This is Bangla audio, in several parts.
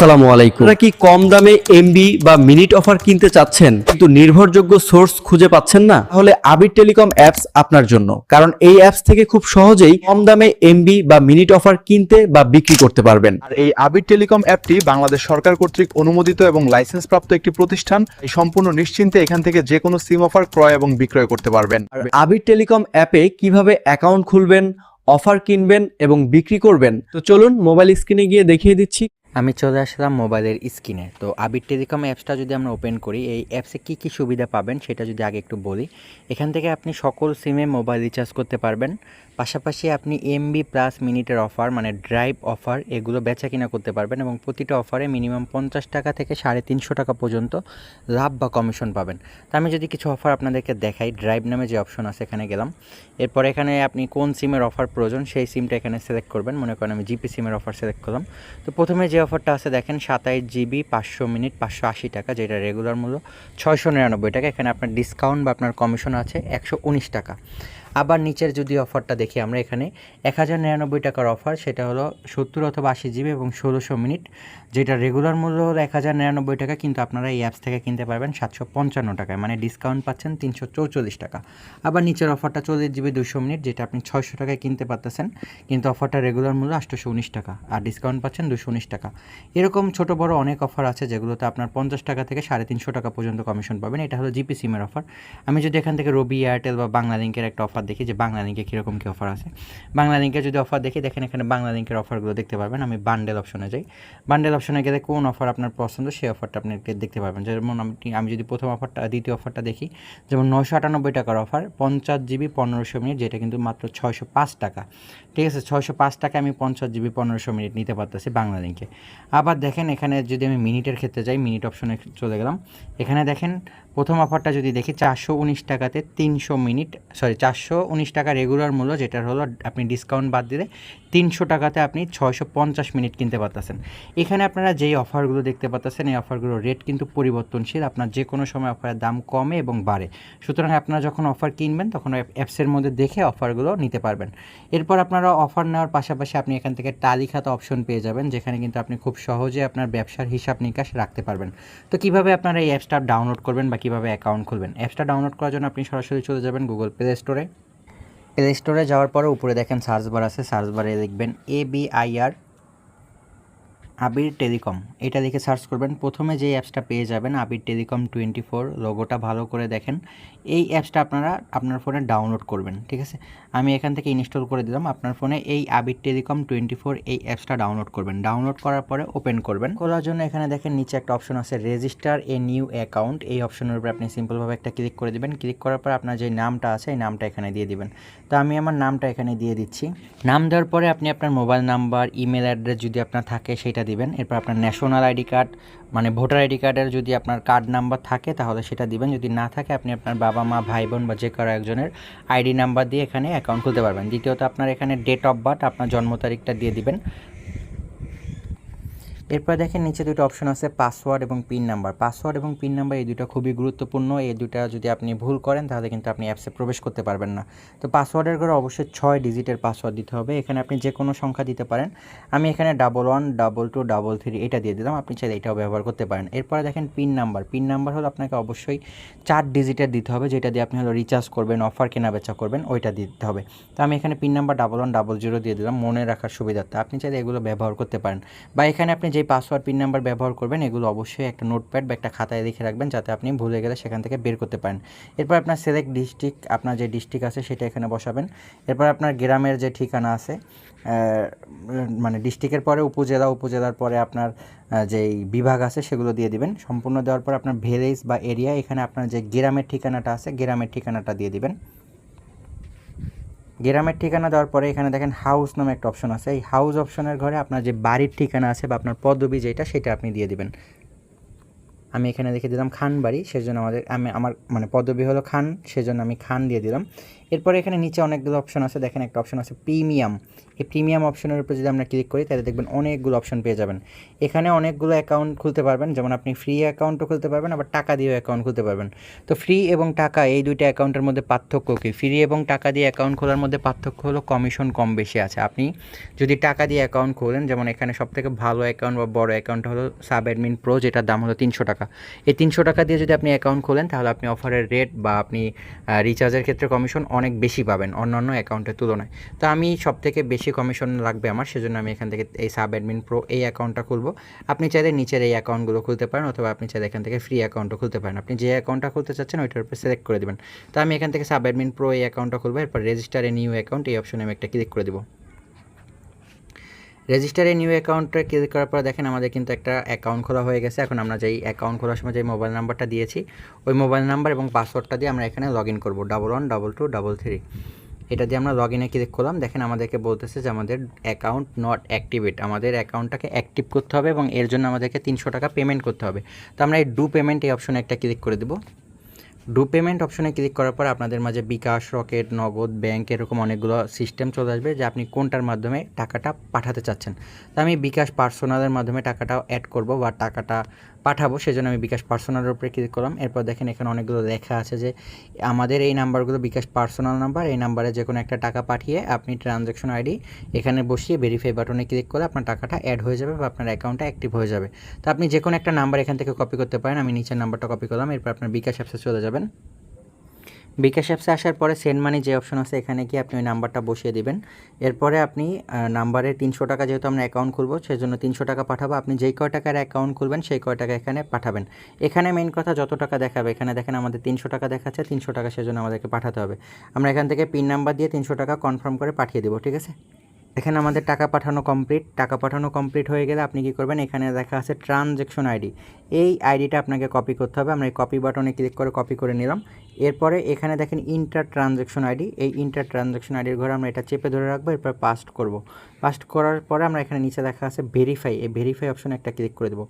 আসসালামু আলাইকুম। আপনারা কি কম দামে এমবি বা মিনিট অফার কিনতে চাচ্ছেন কিন্তু নির্ভরযোগ্য সোর্স খুঁজে পাচ্ছেন না? তাহলে আবির টেলিকম অ্যাপস আপনার জন্য। কারণ এই অ্যাপস থেকে খুব সহজেই কম দামে এমবি বা মিনিট অফার কিনতে বা বিক্রি করতে পারবেন। আর এই আবির টেলিকম অ্যাপটি বাংলাদেশ সরকার কর্তৃক অনুমোদিত এবং লাইসেন্স প্রাপ্ত একটি প্রতিষ্ঠান। এই সম্পূর্ণ নিশ্চিন্তে এখান থেকে যে কোনো সিম অফার ক্রয় এবং বিক্রয় করতে পারবেন। আর আবির টেলিকম অ্যাপে কীভাবে অ্যাকাউন্ট খুলবেন অফার কিনবেন এবং বিক্রি করবেন? তো চলুন মোবাইল স্ক্রিনে গিয়ে দেখিয়ে দিচ্ছি। আমি চলে আসলাম মোবাইলের স্ক্রিনে। তো আবির টেলিকম অ্যাপসটা যদি আমরা ওপেন করি, এই অ্যাপসে কী কী সুবিধা পাবেন সেটা যদি আগে একটু বলি। এখান থেকে আপনি সকল সিমে মোবাইল রিচার্জ করতে পারবেন। পাশাপাশি আপনি এমবি প্লাস মিনিটের অফার মানে ড্রাইভ অফার এগুলো বেচা কিনা করতে পারবেন এবং প্রতিটা অফারে মিনিমাম পঞ্চাশ টাকা থেকে সাড়ে তিনশো টাকা পর্যন্ত লাভ বা কমিশন পাবেন। তো আমি যদি কিছু অফার আপনাদেরকে দেখাই ড্রাইভ নামে যে অপশন আছে, এখানে গেলাম। এরপর এখানে আপনি কোন সিমের অফার প্রয়োজন, সেই সিমটা এখানে সিলেক্ট করবেন। মনে করেন আমি জিপি সিমের অফার সিলেক্ট করলাম। তো প্রথমে যে অফারটা আছে, দেখেন সাতাইশ জিবি পাঁচশো মিনিট, পাঁচশো আশি টাকা, যেটা রেগুলার মূল্য, ছয়শো নিরানব্বই টাকা। এখানে আপনার ডিসকাউন্ট বা আপনার কমিশন আছে একশো উনিশ টাকা। আবার নিচের যদি অফারটা দেখি আমরা এখানে, এক হাজার নিরানব্বই টাকার অফার, সেটা হলো সত্তর অথবা আশি জিবি এবং ষোলোশো মিনিট। যেটা রেগুলার মূল্য হলো এক হাজার নিরানব্বই টাকা, কিন্তু আপনারা এই অ্যাপস থেকে কিনতে পারবেন সাতশো পঞ্চান্ন টাকায় মানে ডিসকাউন্ট পাচ্ছেন তিনশো চৌচল্লিশ টাকা। আবার নিচের অফারটা চল্লিশ জিবি দুশো মিনিট, যেটা আপনি ছয়শো টাকায় কিনতে পারতেছেন, কিন্তু অফারটা রেগুলার মূল্য আটশোশো উনিশ টাকা, আর ডিসকাউন্ট পাচ্ছেন দুশো উনিশ টাকা। এরকম ছোট বড় অনেক অফার আছে, যেগুলোতে আপনার পঞ্চাশ টাকা থেকে সাড়ে তিনশো টাকা পর্যন্ত কমিশন পাবেন। এটা হলো জিপি সিমের অফার আমি যদি এখান থেকে রবি এয়ারটেল বা বাংলা লিঙ্কের একটা অফার দেখি, যে বাংলা লিঙ্কে কীরকম কী অফার আছে? বাংলা লিঙ্কে যদি অফার দেখি, দেখেন এখানে বাংলা লিঙ্কের অফারগুলো দেখতে পারবেন। আমি বান্ডেল অপশনে যাই। বান্ডেল অপশনে গেলে কোন অফার আপনার পছন্দ, সেই অফারটা আপনি দেখতে পারবেন। যেমন আপনি, আমি যদি প্রথম অফারটা দ্বিতীয় অফারটা দেখি, যেমন নশো আটানব্বই টাকার অফার পঞ্চাশ জিবি পনেরোশো মিনিট, যেটা কিন্তু মাত্র ছয়শো পাঁচ টাকা। ঠিক আছে, ছয়শো পাঁচ টাকা আমি পঞ্চাশ জিবি পনেরোশো মিনিট নিতে পারতেছি বাংলা লিঙ্কে আবার দেখেন এখানে যদি আমি মিনিটের ক্ষেত্রে যাই মিনিট অপশনে চলে গেলাম। এখানে দেখেন, প্রথম অফারটা যদি দেখি, চারশো উনিশ টাকাতে তিনশো মিনিট সরি চারশো উনিশ টাকা রেগুলার মূল্য, যেটার হলো আপনি ডিসকাউন্ট বাদ দিলে, তিনশো টাকাতে আপনি ছয়শো পঞ্চাশ মিনিট কিনতে পারতেছেন। এখানে আপনারা যেই অফারগুলো দেখতে পাচ্ছেন, এই অফারগুলোর রেট কিন্তু পরিবর্তনশীল। আপনার যে কোনো সময় অফারের দাম কমে এবং বাড়ে। সুতরাং আপনারা যখন অফার কিনবেন, তখন অ্যাপসের মধ্যে দেখে অফারগুলো নিতে পারবেন। এরপর আপনারা অফার নেওয়ার পাশাপাশি আপনি এখান থেকে টালি খাতা অপশন পেয়ে যাবেন, যেখানে কিন্তু আপনি খুব সহজে আপনার ব্যবসার হিসাব নিকাশ রাখতে পারবেন। তো কীভাবে আপনারা এই অ্যাপসটা ডাউনলোড করবেন বা কীভাবে অ্যাকাউন্ট খুলবেন? অ্যাপসটা ডাউনলোড করার জন্য আপনি সরাসরি চলে যাবেন গুগল প্লে স্টোরে প্লে স্টোরে যাওয়ার পরে উপরে দেখেন সার্চ বার আছে। সার্চ বারে লিখবেন A B I R Abir telecom. এটা লিখে সার্চ করবেন। প্রথমে যে অ্যাপসটা পেয়ে যাবেন, আবির টেলিকম টোয়েন্টি ফোর লোগোটা ভালো করে দেখেন। এই অ্যাপসটা আপনারা আপনার ফোনে ডাউনলোড করবেন, ঠিক আছে? আমি এখান থেকে ইনস্টল করে দিলাম। আপনার ফোনে এই আবির টেলিকম টোয়েন্টি ফোর এই অ্যাপসটা ডাউনলোড করবেন। ডাউনলোড করার পরে ওপেন করবেন। খোলার জন্য এখানে দেখেন নিচে একটা অপশন আছে রেজিস্টার এ নিউ অ্যাকাউন্ট এই অপশনের উপরে আপনি সিম্পলভাবে একটা ক্লিক করে দিবেন। ক্লিক করার পর আপনার যে নামটা আছে, এই নামটা এখানে দিয়ে দিবেন। তো আমি আমার নামটা এখানে দিয়ে দিচ্ছি। নাম দেওয়ার পরে আপনি আপনার মোবাইল নাম্বার ইমেল অ্যাড্রেস যদি আপনার থাকে, সেটা দিবেন। এরপর আপনার ন্যাশনাল আইডি কার্ড মানে ভোটার আইডি কার্ডের যদি আপনার কার্ড নাম্বার থাকে, তাহলে সেটা দিবেন। যদি না থাকে, আপনি আপনার বাবা মা ভাই বোন বা যে কারও একজনের আইডি নাম্বার দিয়ে এখানে অ্যাকাউন্ট খুলতে পারবেন। দ্বিতীয়ত, আপনার এখানে ডেট অফ বার্থ আপনার জন্ম তারিখটা দিয়ে দিবেন। এরপর দেখেন নিচে দুটো অপশন আছে পাসওয়ার্ড এবং পিন নাম্বার পাসওয়ার্ড এবং পিন নাম্বার এই দুটো খুবই গুরুত্বপূর্ণ। এই দুটা যদি আপনি ভুল করেন, তাহলে কিন্তু আপনি অ্যাপসে প্রবেশ করতে পারবেন না। তো পাসওয়ার্ডের করে অবশ্যই ছয় ডিজিটের পাসওয়ার্ড দিতে হবে। এখানে আপনি যে কোনো সংখ্যা দিতে পারেন। আমি এখানে double one double two double three এটা দিয়ে দিলাম। আপনি চাইলে এটাও ব্যবহার করতে পারেন। এরপরে দেখেন পিন নাম্বার পিন নাম্বার হলো আপনাকে অবশ্যই চার ডিজিটের দিতে হবে, যেটা দিয়ে আপনি হলো রিচার্জ করবেন অফার কেনা বেচা করবেন, ওইটা দিতে হবে। তো আমি এখানে pin number double one double zero দিয়ে দিলাম, মনে রাখার সুবিধার্থে। আপনি চাইলে এগুলো ব্যবহার করতে পারেন। বা এখানে আপনি যেই পাসওয়ার্ড পিন নাম্বার ব্যবহার করবেন, এগুলো অবশ্যই একটা নোটপ্যাড বা একটা খাতায় লিখে রাখবেন যাতে আপনি ভুলে গেলে সেখান থেকে বের করতে পারেন। এরপর আপনার সিলেক্ট ডিস্ট্রিক্ট আপনার যে ডিস্ট্রিক্ট আছে সেটা এখানে বসাবেন। এরপর আপনার গ্রামের যে ঠিকানা আছে মানে ডিস্ট্রিক্টের পরে, উপজেলা, উপজেলার পরে আপনার যেই বিভাগ আছে সেগুলো দিয়ে দিবেন। সম্পূর্ণ দেওয়ার পর আপনার ভিলেজ বা এরিয়া এখানে আপনার যে গ্রামের ঠিকানাটা আছে, গ্রামের ঠিকানাটা দিয়ে দিবেন। গ্রামের ঠিকানা দেওয়ার পরে এখানে দেখেন হাউস নামে একটা অপশন আছে। এই হাউস অপশনের ঘরে আপনার যে বাড়ির ঠিকানা আছে বা আপনার পদবি যেটা, সেটা আপনি দিয়ে দিবেন। আমি এখানে লিখে দিলাম খান বাড়ি, সেজন্য আমাদের, আমি আমার মানে পদবি হলো খান, সেজন্য আমি খান দিয়ে দিলাম। এরপরে এখানে নিচে অনেকগুলো অপশন আছে, দেখেন একটা অপশন আছে প্রিমিয়াম এই প্রিমিয়াম অপশনের উপর যদি আমরা ক্লিক করি, তাহলে দেখবেন অনেকগুলো অপশন পেয়ে যাবেন। এখানে অনেকগুলো অ্যাকাউন্ট খুলতে পারবেন, যেমন আপনি ফ্রি অ্যাকাউন্টও খুলতে পারবেন, আবার টাকা দিয়েও অ্যাকাউন্ট খুলতে পারবেন। তো ফ্রি এবং টাকা, এই দুইটা অ্যাকাউন্টের মধ্যে পার্থক্য কী? ফ্রি এবং টাকা দিয়ে অ্যাকাউন্ট খোলার মধ্যে পার্থক্য হলো কমিশন কম বেশি আছে। আপনি যদি টাকা দিয়ে অ্যাকাউন্ট খোলেন, যেমন এখানে সবথেকে ভালো অ্যাকাউন্ট বা বড় অ্যাকাউন্ট হলো সাব অ্যাডমিন প্রো যেটার দাম হলো তিনশো টাকা। এই তিনশো টাকা দিয়ে যদি আপনি অ্যাকাউন্ট খোলেন, তাহলে আপনি অফারের রেট বা আপনি রিচার্জের ক্ষেত্রে কমিশন অনেক বেশি পাবেন অন্যান্য অ্যাকাউন্টের তুলনায়। তো আমি সব থেকে বেশি কমিশন লাগবে আমার, সেজন্য আমি এখান থেকে এই সাব অ্যাডমিন প্রো এই অ্যাকাউন্টটা খুলবো। আপনি চাইলে নিচের এই অ্যাকাউন্টগুলো খুলতে পারেন, অথবা আপনি চাইলে এখান থেকে ফ্রি অ্যাকাউন্টও খুলতে পারেন। আপনি যে অ্যাকাউন্টটা খুলতে চাচ্ছেন, ওইটার উপর সিলেক্ট করে দেবেন। তো আমি এখান থেকে সাব অ্যাডমিন প্রো এই অ্যাকাউন্টটা খুলবো, এরপর রেজিস্টার নিউ অ্যাকাউন্ট এই অপশনে আমি একটা ক্লিক করে দেবো। রেজিস্টারে নিউ অ্যাকাউন্টে ক্লিক করার পর দেখেন আমাদের কিন্তু একটা অ্যাকাউন্ট খোলা হয়ে গেছে। এখন আমরা যেই অ্যাকাউন্ট খোলার সময় যে মোবাইল নাম্বারটা দিয়েছি, ওই মোবাইল নাম্বার এবং পাসওয়ার্ডটা দিয়ে আমরা এখানে লগ ইন করব। Double one double two double three এটা দিয়ে আমরা লগ ইনে ক্লিক করলাম। দেখেন আমাদেরকে বলতেছে যে আমাদের অ্যাকাউন্ট নট অ্যাক্টিভেট আমাদের অ্যাকাউন্টটাকে অ্যাক্টিভ করতে হবে এবং এর জন্য আমাদেরকে তিনশো টাকা পেমেন্ট করতে হবে। তো আমরা এই ডু পেমেন্ট এই অপশনে একটা ক্লিক করে দেবো। ডু পেমেন্ট অপশনে ক্লিক করার পর আপনাদের মাঝে বিকাশ, রকেট, নগদ ব্যাংক এরকম অনেকগুলো সিস্টেম চলে আসবে যে আপনি কোনটার মাধ্যমে টাকাটা পাঠাতে চাচ্ছেন। তো আমি বিকাশ পার্সোনালের মাধ্যমে টাকাটা অ্যাড করব বা টাকাটা পাঠাবো, সেজন্য আমি বিকাশ পার্সোনালের উপরে ক্লিক করলাম। এরপর দেখেন এখানে অনেকগুলো লেখা আছে যে আমাদের এই নাম্বারগুলো বিকাশ পার্সোনাল নাম্বার এই নাম্বারে যে কোনো একটা টাকা পাঠিয়ে আপনি ট্রানজ্যাকশন আইডি এখানে বসিয়ে ভেরিফাই বাটনে ক্লিক করলে আপনার টাকাটা অ্যাড হয়ে যাবে বা আপনার অ্যাকাউন্টটা অ্যাক্টিভ হয়ে যাবে। তো আপনি যে কোনো একটা নাম্বার এখান থেকে কপি করতে পারেন, আমি নিচের নাম্বারটা কপি করলাম, এরপর আপনার বিকাশ অ্যাপসে চলে যাবেন। বিকাশ অ্যাপসে আসার পরে সেন্ড মানি যে অপশন আছে, এখানে গিয়ে আপনি ওই নাম্বারটা বসিয়ে দিবেন। এরপরে আপনি নাম্বারে তিনশো টাকা যেহেতু আমরা অ্যাকাউন্ট খুলবো, সেজন্য তিনশো টাকা পাঠাবো। আপনি যেই কয় টাকার অ্যাকাউন্ট খুলবেন, সেই কয় টাকা এখানে পাঠাবেন। এখানে মেন কথা যত টাকা দেখাবে, এখানে দেখেন আমাদের তিনশো টাকা দেখাচ্ছে, তিনশো টাকা সেজন্য আমাদেরকে পাঠাতে হবে। আমরা এখান থেকে পিন নাম্বার দিয়ে তিনশো টাকা কনফার্ম করে পাঠিয়ে দেবো, ঠিক আছে? এখানে আমাদের টাকা পাঠানো কমপ্লিট টাকা পাঠানো কমপ্লিট হয়ে গেলে আপনি কি করবেন? এখানে দেখা আছে ট্রানজ্যাকশন আইডি এই আইডিটা আপনাকে কপি করতে হবে। আমরা এই কপি বাটনে ক্লিক করে কপি করে নিলাম। এরপরে এখানে দেখেন ইন্টার ট্রানজ্যাকশন আইডি এই ইন্টার ট্রানজ্যাকশন আইডির ঘরে আমরা এটা চেপে ধরে রাখব। এরপর পাস্ট করব। পাস্ট করার পরে আমরা এখানে নিচে দেখা আছে ভেরিফাই এই ভেরিফাই অপশনে একটা ক্লিক করে দেবো।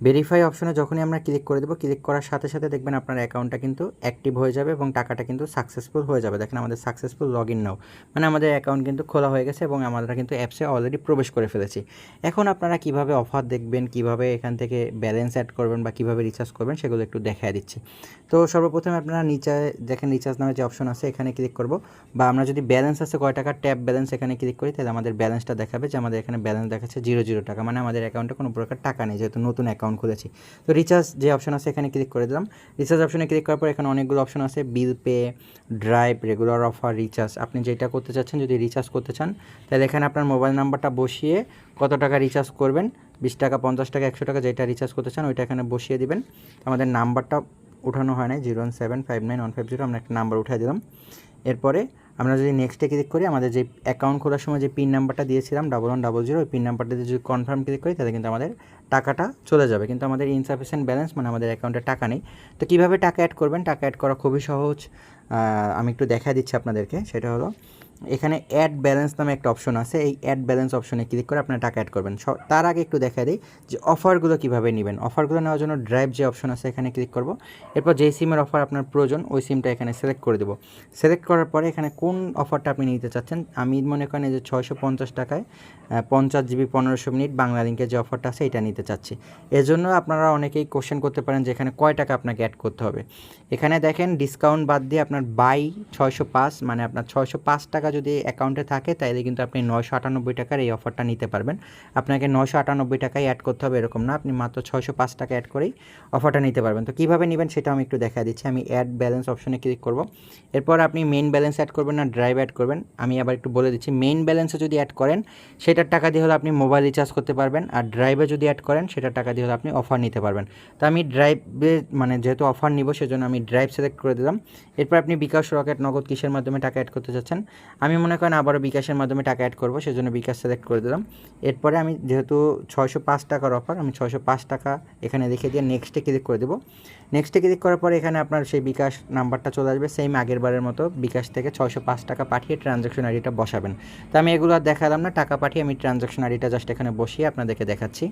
ভেরিফাই অপশনে যখনই আমরা ক্লিক করে দেবো ক্লিক করার সাথে সাথে দেখবেন আপনার অ্যাকাউন্টটা কিন্তু অ্যাক্টিভ হয়ে যাবে এবং টাকাটা কিন্তু সাকসেসফুল হয়ে যাবে। দেখেন আমাদের সাকসেসফুল লগ ইন নাও মানে আমাদের অ্যাকাউন্ট কিন্তু খোলা হয়ে গেছে এবং আমরা কিন্তু অ্যাপসে অলরেডি প্রবেশ করে ফেলেছি। এখন আপনারা কীভাবে অফার দেখবেন, কীভাবে এখান থেকে ব্যালেন্স অ্যাড করবেন বা কীভাবে রিচার্জ করবেন সেগুলো একটু দেখায় দিচ্ছি। তো সর্বপ্রথমে আপনারা নিচে, দেখেন রিচার্জ নামে যে অপশন আছে, এখানে ক্লিক করব। বা আমরা যদি ব্যালেন্স আছে, কয় টাকা ট্যাপ ব্যালেন্স এখানে ক্লিক করি, তাহলে আমাদের ব্যালেন্সটা দেখাবে যে আমাদের এখানে ব্যালেন্স দেখাচ্ছে জিরো জিরো টাকা। মানে আমাদের অ্যাকাউন্টে কোনো প্রকার টাকা নেই, যেহেতু নতুন অ্যাকাউন্ট খুলেছি। তো রিচার্জ যে অপশন আছে এখানে ক্লিক করে দিলাম। রিচার্জ অপশনে ক্লিক করার পর এখানে অনেকগুলো অপশন আছে bill pay drive regular offer recharge আপনি যেটা করতে চাচ্ছেন, যদি রিচার্জ করতে চান, তাহলে এখানে আপনার মোবাইল নাম্বারটা বসিয়ে কত টাকা রিচার্জ করবেন? বিশ টাকা, পঞ্চাশ টাকা, একশো টাকা যেটা রিচার্জ করতে চান, ওইটা এখানে বসিয়ে দিবেন। আমাদের নাম্বারটা উঠানো হয় নাই zero one seven five nine one five zero আমরা একটা নাম্বার উঠিয়ে দিলাম। এরপরে আমরা যদি নেক্সটে ক্লিক করি, আমাদের যে অ্যাকাউন্ট খোলার সময় যে পিন নাম্বারটা দিয়েছিলাম ডাবল ওয়ান ডাবল জিরো ওই পিন নাম্বারটাতে যদি কনফার্ম ক্লিক করি, তাহলে কিন্তু আমাদের টাকাটা চলে যাবে। কিন্তু আমাদের ইনসাফিসিয়েন্ট ব্যালেন্স মানে আমাদের অ্যাকাউন্টে টাকা নেই। তো কীভাবে টাকা অ্যাড করবেন? টাকা অ্যাড করা খুবই সহজ। আমি একটু দেখা দিচ্ছি আপনাদেরকে। সেটা হলো এখানে অ্যাড ব্যালেন্স নামে একটা অপশন আছে। এই অ্যাড ব্যালেন্স অপশনে ক্লিক করে আপনার টাকা অ্যাড করবেন। তার আগে একটু দেখা দিই যে অফারগুলো কীভাবে নেবেন। অফারগুলো নেওয়ার জন্য ড্রাইভ যে অপশন আছে এখানে ক্লিক করব। এরপর যেই সিমের অফার আপনার প্রয়োজন, ওই সিমটা এখানে সিলেক্ট করে দেবো। সিলেক্ট করার পরে এখানে কোন অফারটা আপনি নিতে চাচ্ছেন, আমি মনে করেন যে ছয়শো পঞ্চাশ টাকায় পঞ্চাশ জিবি পনেরোশো মিনিট বাংলা লিঙ্কের যে অফারটা আছে, এটা নিতে চাচ্ছি। এজন্য আপনারা অনেকেই কোশ্চেন করতে পারেন যে এখানে কয় টাকা আপনাকে অ্যাড করতে হবে। এখানে দেখেন ডিসকাউন্ট বাদ দিয়ে আপনার বাই ছয়শো পাঁচ মানে আপনার ছয়শো পাঁচ টাকা যদি অ্যাকাউন্টে থাকে তাহলে কিন্তু আপনি নয়শো আটানব্বই টাকার এই অফারটা নিতে পারবেন। আপনাকে নয়শো আটানব্বই টাকায় অ্যাড করতে হবে এরকম না। আপনি মাত্র ছয়শো পাঁচ টাকা অ্যাড করেই অফারটা নিতে পারবেন। তো কীভাবে নেবেন সেটা আমি একটু দেখা দিচ্ছি। আমি অ্যাড ব্যালেন্স অপশনে ক্লিক করব। এরপর আপনি মেইন ব্যালেন্স অ্যাড করবেন না ড্রাইভ অ্যাড করবেন। আমি আবার একটু বলে দিচ্ছি মেইন ব্যালেন্সে যদি অ্যাড করেন, সেটার টাকা দিয়ে হলে আপনি মোবাইল রিচার্জ করতে পারবেন। আর ড্রাইভে যদি অ্যাড করেন, সেটার টাকা দিয়ে হলে আপনি অফার নিতে পারবেন। তো আমি ড্রাইভে মানে যেহেতু অফার নিব, সেজন্য আমি ড্রাইভ সিলেক্ট করে দিলাম। এরপর আপনি বিকাশ রকেট নগদ কিসের মাধ্যমে টাকা অ্যাড করতে চাচ্ছেন? আমি মনে করেন আবারও বিকাশের মাধ্যমে টাকা অ্যাড করব, সেজন্য বিকাশ সিলেক্ট করে দিলাম। এরপরে আমি যেহেতু ছয়শো পাঁচ টাকার অফার আমি ছয়শো পাঁচ টাকা এখানে লিখে দিয়ে নেক্সটে ক্লিক করে দেবো। নেক্সটে ক্লিক করার পরে এখানে আপনার সেই বিকাশ নাম্বারটা চলে আসবে সেম আগের বারের মতো বিকাশ থেকে ছয়শো পাঁচ টাকা পাঠিয়ে ট্রানজ্যাকশন আইডিটা বসাবেন। তো আমি এগুলো আর দেখালাম না, টাকা পাঠিয়ে আমি ট্রানজ্যাকশন আইডিটা জাস্ট এখানে বসিয়ে আপনাদেরকে দেখাচ্ছি।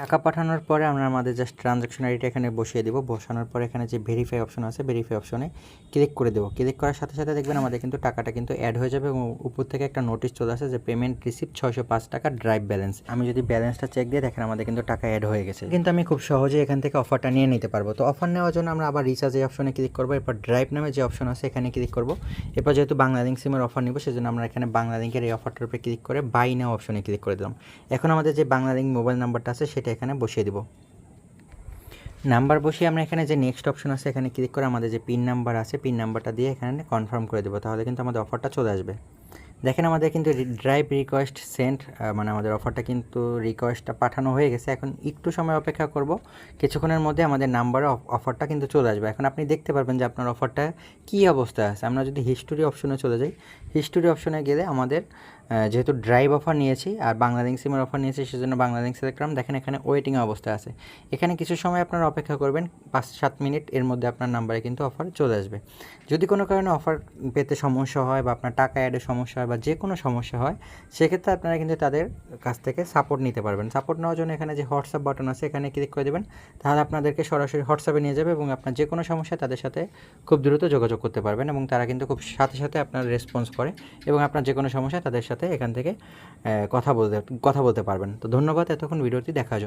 টাকা পাঠানোর পরে আমরা আমাদের জাস্ট ট্রানজাকশন আইডিটা এখানে বসিয়ে দেবো। বসানোর পরে এখানে যে ভেরিফাই অপশন আছে ভেরিফাই অপশনে ক্লিক করে দেবো। ক্লিক করার সাথে সাথে দেখবেন আমাদের কিন্তু টাকাটা কিন্তু অ্যাড হয়ে যাবে এবং উপর থেকে একটা নোটিশ চলে আসে যে পেমেন্ট রিসিপ্ট ছয়শো পাঁচ টাকা ড্রাইভ ব্যালেন্স আমি যদি ব্যালেন্সটা চেক দিয়ে দেখেন আমাদের কিন্তু টাকা অ্যাড হয়ে গেছে। কিন্তু আমি খুব সহজে এখান থেকে অফারটা নিয়ে নিতে পারব। তো অফার নেওয়ার জন্য আমরা আবার রিচার্জ এই অপশনে ক্লিক করব। এরপর ড্রাইভ নামে যে অপশন আছে এখানে ক্লিক করব। এরপর যেহেতু বাংলা লিঙ্ক সিমের অফার নিব, সেজন্য আমরা এখানে বাংলা লিঙ্কের এই অফারটার উপরে ক্লিক করে বাই নাও অপশনে ক্লিক করে দিলাম। এখন আমাদের যে বাংলা লিঙ্ক মোবাইল নাম্বারটা আছে, সেটা এখানে বসিয়ে দিব। নাম্বার বসিয়ে আমরা এখানে যে নেক্সট অপশন আছে, এখানে ক্লিক করে আমাদের যে পিন নাম্বার আছে পিন নাম্বারটা দিয়ে এখানে কনফার্ম করে দেবো, তাহলে কিন্তু আমাদের অফারটা চলে আসবে। দেখেন আমাদের কিন্তু ড্রাইভ রিকোয়েস্ট সেন্ট মানে আমাদের অফারটা কিন্তু রিকোয়েস্টটা পাঠানো হয়ে গেছে। এখন একটু সময় অপেক্ষা করব, কিছুক্ষণের মধ্যে আমাদের নাম্বারে অফারটা কিন্তু চলে আসবে। এখন আপনি দেখতে পারবেন যে আপনার অফারটা কী অবস্থায় আছে। আমরা যদি হিস্টোরি অপশনে চলে যাই হিস্টোরি অপশনে গেলে আমাদের যেহেতু ড্রাইভ অফার নিয়েছি আর বাংলাদেশ সিমের অফার নিয়েছি, সেজন্য বাংলাদেশ সিলেক্ট করলাম দেখেন এখানে ওয়েটিং অবস্থা আছে। এখানে কিছু সময় আপনারা অপেক্ষা করবেন, পাঁচ সাত মিনিট, এর মধ্যে আপনার নাম্বারে কিন্তু অফার চলে আসবে। যদি কোনো কারণে অফার পেতে সমস্যা হয় বা আপনার টাকা অ্যাডে সমস্যা হয় বা যে কোনো সমস্যা হয়, সেক্ষেত্রে আপনারা কিন্তু তাদের কাছ থেকে সাপোর্ট নিতে পারবেন। সাপোর্ট নেওয়ার জন্য এখানে যে হোয়াটসঅ্যাপ বাটন আছে, এখানে ক্লিক করে দেবেন, তাহলে আপনাদেরকে সরাসরি হোয়াটসঅ্যাপে নিয়ে যাবে এবং আপনার যে কোনো সমস্যা তাদের সাথে খুব দ্রুত যোগাযোগ করতে পারবেন এবং তারা কিন্তু খুব সাথে সাথে আপনার রেসপন্স করে এবং আপনার যে কোনো সমস্যা তাদের সাথে এখান থেকে কথা বলতে কথা বলতে পারবেন। তো ধন্যবাদ এতক্ষণ ভিডিওটি দেখার জন্য।